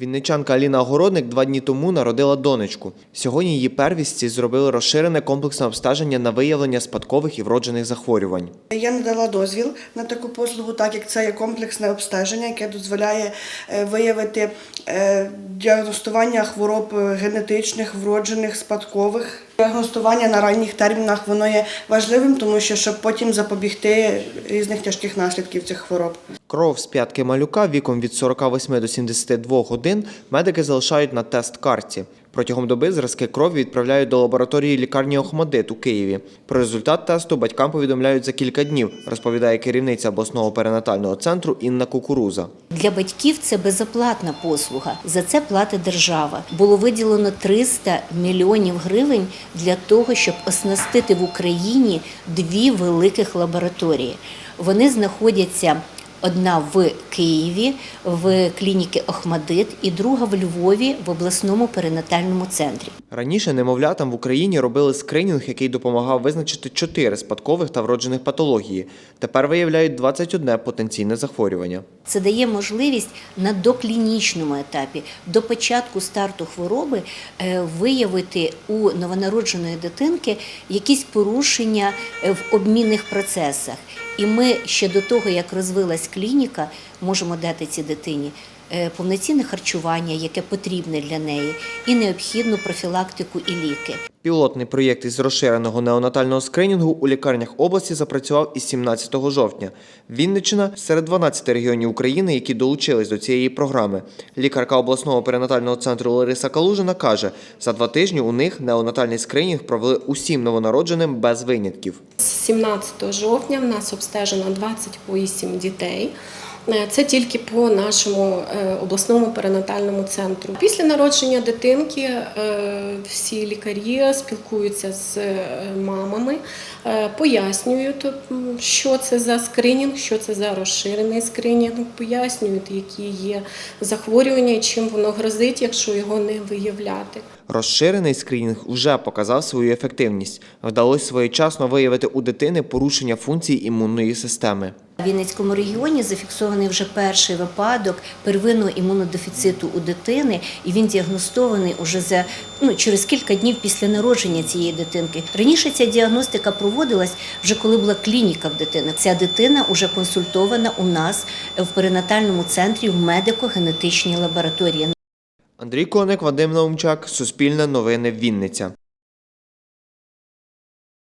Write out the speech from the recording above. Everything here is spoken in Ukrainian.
Вінничанка Аліна Огородник два дні тому народила донечку. Сьогодні її первістці зробили розширене комплексне обстеження на виявлення спадкових і вроджених захворювань. Я надала дозвіл на таку послугу, так як це є комплексне обстеження, яке дозволяє е, виявити е, діагностування хвороб е, генетичних, вроджених, спадкових. Діагностування на ранніх термінах воно є важливим, тому що щоб потім запобігти різних тяжких наслідків цих хвороб. Кров з п'ятки малюка віком від 48 до 72 годин медики залишають на тест-карті. Протягом доби зразки крові відправляють до лабораторії лікарні Охмадит у Києві. Про результат тесту батькам повідомляють за кілька днів, розповідає керівниця обласного перинатального центру Інна Кукуруза. Для батьків це безоплатна послуга. За це платить держава. Було виділено 300 мільйонів гривень для того, щоб оснастити в Україні дві великих лабораторії. Вони знаходяться. Одна в Києві в клініки Охмадит і друга в Львові в обласному перинатальному центрі. Раніше немовлятам в Україні робили скринінг, який допомагав визначити чотири спадкових та вроджених патології. Тепер виявляють 21 потенційне захворювання. Це дає можливість на доклінічному етапі, до початку старту хвороби, е, виявити у новонародженої дитинки якісь порушення е, в обмінних процесах. І ми ще до того, як розвилась клініка, можемо дати цій дитині повноцінне харчування, яке потрібне для неї, і необхідну профілактику і ліки. Пілотний проєкт із розширеного неонатального скринінгу у лікарнях області запрацював із 17 жовтня. Вінниччина серед 12 регіонів України, які долучились до цієї програми. Лікарка обласного перинатального центру Лариса Калужина каже, за два тижні у них неонатальний скринінг провели усім новонародженим без винятків. З 17 жовтня в нас обстежено 28 дітей. Е, Це тільки по нашому е, обласному перинатальному центру. Після народження дитинки е, всі лікарі спілкуються з мамами, пояснюють, що це за скринінг, що це за розширений скринінг, пояснюють, які є захворювання і чим воно грозить, якщо його не виявляти. Розширений скринінг вже показав свою ефективність. Вдалося своєчасно виявити у дитини порушення функцій імунної системи. В Вінницькому регіоні зафіксований вже перший випадок первинного імунодефіциту у дитини, і він діагностований уже за ну через кілька днів після народження цієї дитинки. Раніше ця діагностика проводилась вже коли була клініка в дитини. Ця дитина вже консультована у нас в перинатальному центрі в медико-генетичній лабораторії. Андрій Коник, Вадим Наумчак, Суспільне новини Вінниця.